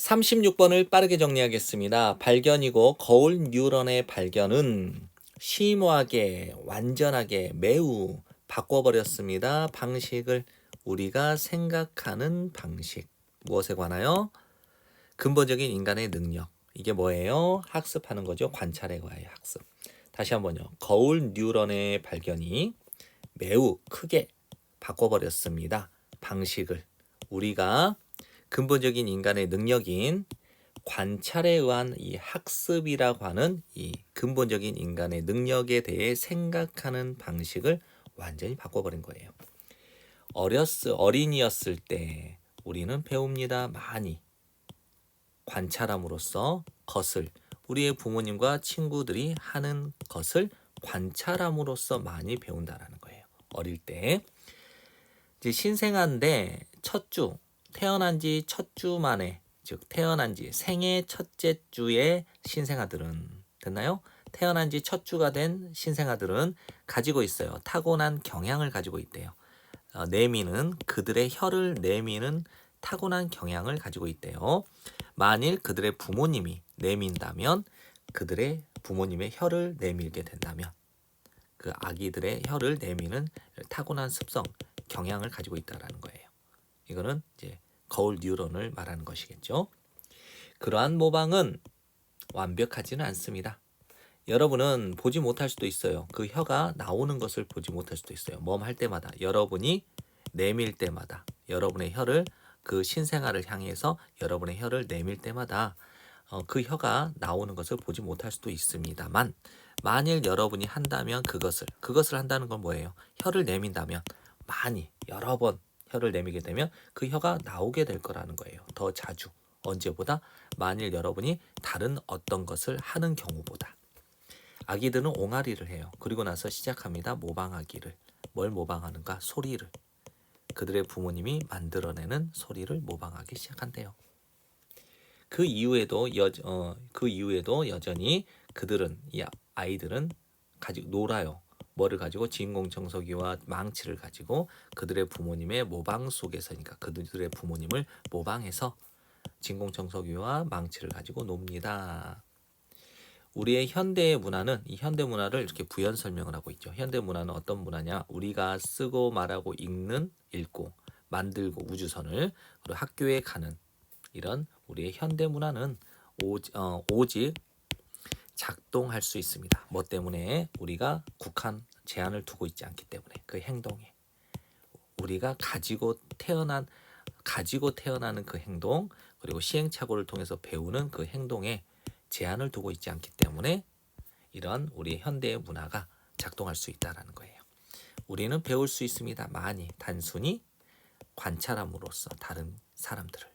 36번을 빠르게 정리하겠습니다. 발견이고 거울 뉴런의 발견은 심오하게, 완전하게, 매우 바꿔버렸습니다. 방식을 우리가 생각하는 방식. 무엇에 관하여? 근본적인 인간의 능력. 이게 뭐예요? 학습하는 거죠. 관찰에 관하여 학습. 다시 한번요. 거울 뉴런의 발견이 매우 크게 바꿔버렸습니다. 방식을. 우리가 근본적인 인간의 능력인 관찰에 의한 이 학습이라고 하는 이 근본적인 인간의 능력에 대해 생각하는 방식을 완전히 바꿔버린 거예요. 어렸을 어린이였을 때 우리는 배웁니다. 많이 관찰함으로써 것을 우리의 부모님과 친구들이 하는 것을 관찰함으로써 많이 배운다라는 거예요. 어릴 때 이제 신생아인데 첫 주 태어난 지 첫 주 만에 즉 태어난 지 생애 첫째 주의 신생아들은 됐나요? 태어난 지 첫 주가 된 신생아들은 가지고 있어요. 타고난 경향을 가지고 있대요. 어, 내미는 그들의 혀를 내미는 타고난 경향을 가지고 있대요. 만일 그들의 부모님이 내민다면 그들의 부모님의 혀를 내밀게 된다면 그 아기들의 혀를 내미는 타고난 습성 경향을 가지고 있다라는 거예요. 이거는 이제 거울 뉴런을 말하는 것이겠죠. 그러한 모방은 완벽하지는 않습니다. 여러분은 보지 못할 수도 있어요. 그 혀가 나오는 것을 보지 못할 수도 있어요. 몸할 때마다 여러분이 내밀 때마다 여러분의 혀를 그 신생아를 향해서 여러분의 혀를 내밀 때마다 어, 그 혀가 나오는 것을 보지 못할 수도 있습니다만 만일 여러분이 한다면 그것을 그것을 한다는 건 뭐예요? 혀를 내민다면 많이 여러 번 혀를 내미게 되면 그 혀가 나오게 될 거라는 거예요. 더 자주 언제보다 만일 여러분이 다른 어떤 것을 하는 경우보다 아기들은 옹알이를 해요. 그리고 나서 시작합니다. 모방하기를. 뭘 모방하는가? 소리를. 그들의 부모님이 만들어내는 소리를 모방하기 시작한대요. 그 이후에도 여, 어, 그 이후에도 여전히 그들은 이 아이들은 가지고 놀아요. 뭐를 가지고 진공 청소기와 망치를 가지고 그들의 부모님의 모방 속에서니까 그들의 부모님을 모방해서 진공 청소기와 망치를 가지고 놉니다. 우리의 현대의 문화는 이 현대 문화를 이렇게 부연 설명을 하고 있죠. 현대 문화는 어떤 문화냐? 우리가 쓰고 말하고 읽는, 읽고 만들고 우주선을 그리고 학교에 가는 이런 우리의 현대 문화는 오직, 어, 오직 작동할 수 있습니다. 뭐 때문에 우리가 국한 제한을 두고 있지 않기 때문에 그 행동에 우리가 가지고 태어난 가지고 태어나는 그 행동 그리고 시행착오를 통해서 배우는 그 행동에 제한을 두고 있지 않기 때문에 이런 우리 현대의 문화가 작동할 수 있다라는 거예요. 우리는 배울 수 있습니다. 많이 단순히 관찰함으로써 다른 사람들을